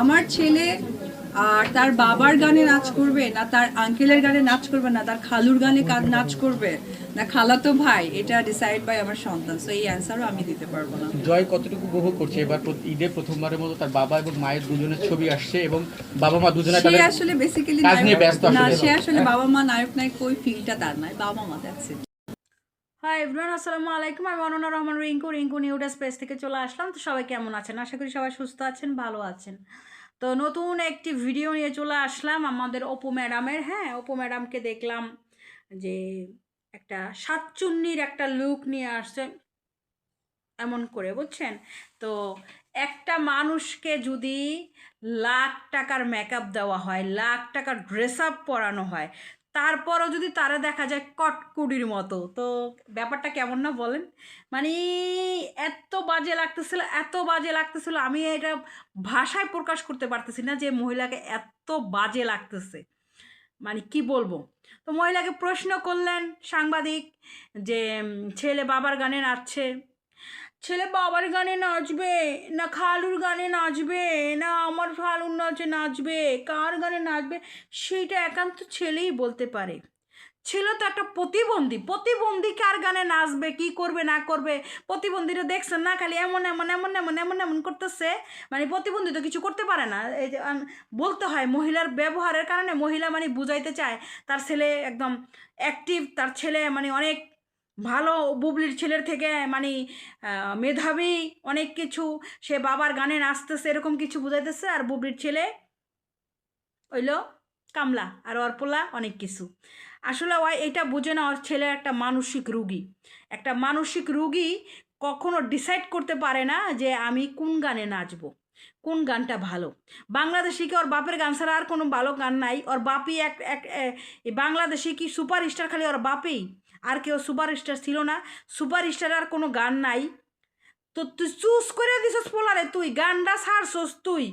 আমার ছেলে আর তার বাবার গানে নাচ করবে না তার আঙ্কেলের গানে নাচ করবে না তার খালুর গানে নাচ করবে না খালাতো ভাই এটা ডিসাইড বাই আমার সন্তান। সো এই অ্যান্সারও আমি দিতে পারব না। জয় কতটুকু উপভোগ করছে? এবার ঈদে প্রথমবারের মতো তার বাবা এবং মায়ের দুজনের ছবি আসছে এবং বাবা মা দুজনে সে আসলে বেসিক্যালি না সে আসলে বাবা মা নায়ক নায়ক ওই ফিলটা তার নাই বাবা মা দ্যাটস ইট হাই এভরিওয়ান আসসালামু আলাইকুম। আমি অনন্যা রহমান রিঙ্কু রিঙ্কু নিউডা স্পেস থেকে চলে আসলাম। তো সবাই কেমন আছেন? আশা করি সবাই সুস্থ আছেন, ভালো আছেন। তো নতুন একটি ভিডিও নিয়ে চলে আসলাম আমাদের অপু ম্যাডামের। হ্যাঁ অপু ম্যাডামকে দেখলাম যে একটা সাতচুন্নির একটা লুক নিয়ে আসছে, এমন করে, বুঝছেন? তো একটা মানুষকে যদি লাখ টাকার মেকআপ দেওয়া হয়, লাখ টাকার ড্রেস আপ পরানো হয় তারপরও যদি তারা দেখা যায় কটকুডির মতো, তো ব্যাপারটা কেমন না বলেন? মানে এত বাজে লাগতেছিল, এত বাজে লাগতেছিল, আমি এটা ভাষায় প্রকাশ করতে পারতেছি না যে মহিলাকে এত বাজে লাগতেছে। মানে কি বলব? তো মহিলাকে প্রশ্ন করলেন সাংবাদিক যে ছেলে বাবার গানে নাচছে। ছেলে বাবার গানে নাচবে, না খালুর গানে নাচবে, না আমার খালুর নাচে নাচবে, কার গানে নাচবে, সেইটা একান্ত ছেলেই বলতে পারে। ছেলে তো একটা প্রতিবন্ধী প্রতিবন্ধী কার গানে নাচবে, কি করবে, না করবে, প্রতিবন্ধীরা দেখছেন না, খালি এমন এমন এমন এমন এমন এমন করতেছে মানে প্রতিবন্ধী তো কিছু করতে পারে না। এই যে বলতে হয় মহিলার ব্যবহারের কারণে মহিলা মানে বুঝাইতে চায়, তার ছেলে একদম অ্যাক্টিভ তার ছেলে মানে অনেক ভালো বুবলির ছেলের থেকে মানে মেধাবী অনেক কিছু, সে বাবার গানে নাচতেছে, এরকম কিছু বুঝাইতেছে, আর বুবলির ছেলে হইল কামলা আর ওর পোলা অনেক কিছু। আসলে ওই এটা বুঝে না, ওর ছেলে একটা মানসিক রুগী। একটা মানসিক রুগী কখনো ডিসাইড করতে পারে না যে আমি কোন গানে নাচবো, কোন গানটা ভালো। বাংলাদেশি কি ওর বাপের গান ছাড়া আর কোনো ভালো গান নাই? ওর বাপই এক এক বাংলাদেশি কি সুপার স্টার খালি ওর বাপেই? আর কেউ সুপার স্টার ছিল না। সুপার স্টার আর কোনো গান নাই। তো তুই চুজ করে দিছস পোলারে তুই, গানটা ছাড়ছস তুই।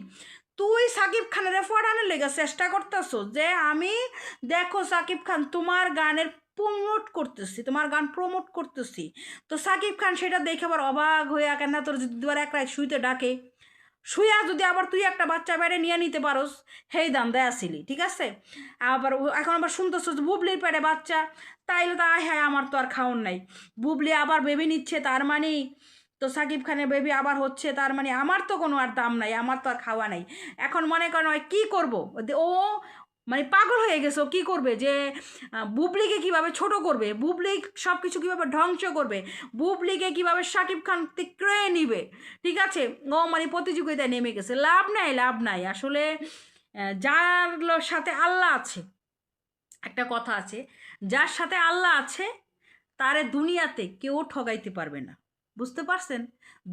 তুই সাকিব খানের ফোড়ানোর লেগে চেষ্টা করতেছ যে আমি, দেখো সাকিব খান তোমার গানের প্রমোট করতেছি, তোমার গান প্রমোট করতেছি। তো সাকিব খান সেটা দেখে আবার অবাক হয়ে কেন তোর যদি দুবার এক রাত শুইতে ডাকে। শুইয়া যদি আবার তুই একটা বাচ্চা বেড়ে নিয়ে নিতে পারোস, হেই দাম দেয় আসিলি, ঠিক আছে? আবার এখন আবার শুনতেছ বুবলির পেটে বাচ্চা, তাইলে তো আয় হ্যাঁ আমার তো আর খাওয়ার নাই। বুবলি আবার বেবি নিচ্ছে, তার মানে? তো সাকিব খানের বেবি আবার হচ্ছে, তার মানে আমার তো কোনো আর দাম নাই, আমার তো আর খাওয়া নাই। এখন মনে করেন কী করব? ও মানে পাগল হয়ে গেছো, কী করবে? যে বুবলিকে কীভাবে ছোট করবে? বুবলি সব কিছু কীভাবে ধ্বংস করবে? বুবলিকে কীভাবে সাকিব খান ক্রে নিবে? ঠিক আছে? ও মানে প্রতিযোগিতায় নেমে গেছে। লাভ নাই লাভ নাই। আসলে যার সাথে আল্লাহ আছে, একটা কথা আছে, যার সাথে আল্লাহ আছে, তারে দুনিয়াতে কেউ ঠগাইতে পারবে না। বুঝতে পারছেন?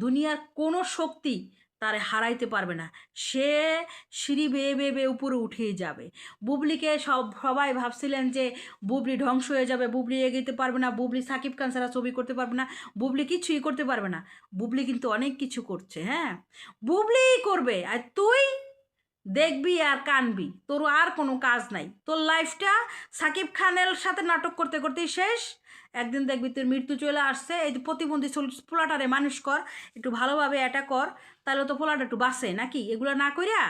দুনিয়ার কোনো শক্তি তারে হারাইতে পারবে না। সে সিঁড়ি বেয়ে বেয়ে বেয়ে উপরে উঠেই যাবে। বুবলিকে সব, সবাই ভাবছিলেন যে বুবলি ধ্বংস হয়ে যাবে, বুবলি এগিয়ে পারবে না, বুবলি সাকিব খান ছাড়া ছবি করতে পারবে না, বুবলি কিছুই করতে পারবে না। বুবলি কিন্তু অনেক কিছু করছে হ্যাঁ? বুবলিই করবে, আর তুই দেখবি আর কানবি। তোর আর কোনো কাজ নাই। তোর লাইফটা সাকিব খানের সাথে নাটক করতে করতেই শেষ। একদিন দেখবি তোর মৃত্যু চলে আসছে। এই যে প্রতিবন্ধী পোলাটারে মানুষ কর, একটু ভালোভাবে এটা কর, তাহলে তো পোলাটা একটু বাঁচে নাকি? এগুলো না কইরা,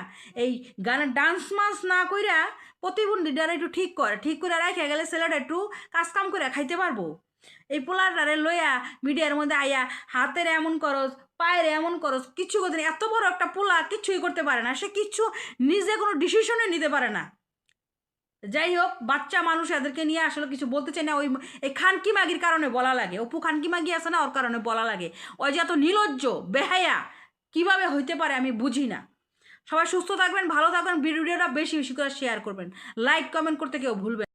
এই গানের ডান্স মান্স না কইরা প্রতিবন্ধীটারে একটু ঠিক কর। ঠিক করে রেখে গেলে ছেলেটা একটু কাজ কাম করে খাইতে পারব। এই পোলাটারে লইয়া মিডিয়ার মধ্যে আইয়া হাতের এমন করস, পায়ের এমন করস কিছু করতে এত বড় একটা পোলা কিছুই করতে পারে না। সে কিছু নিজে কোনো ডিসিশনে নিতে পারে না। যাই হোক, বাচ্চা মানুষ এদেরকে নিয়ে আসলে কিছু বলতে চাই না। ওই এই খানকি মাগির কারণে বলা লাগে। অপু খানকি মাগি আছে না, ওর কারণে বলা লাগে। ওই যে এত নির্লজ্জ বেহায়া, কীভাবে হইতে পারে আমি বুঝি না। সবাই সুস্থ থাকবেন, ভালো থাকবেন, ভিডিওটা বেশি বেশি করে শেয়ার করবেন। লাইক কমেন্ট করতে কেউ ভুলবেন।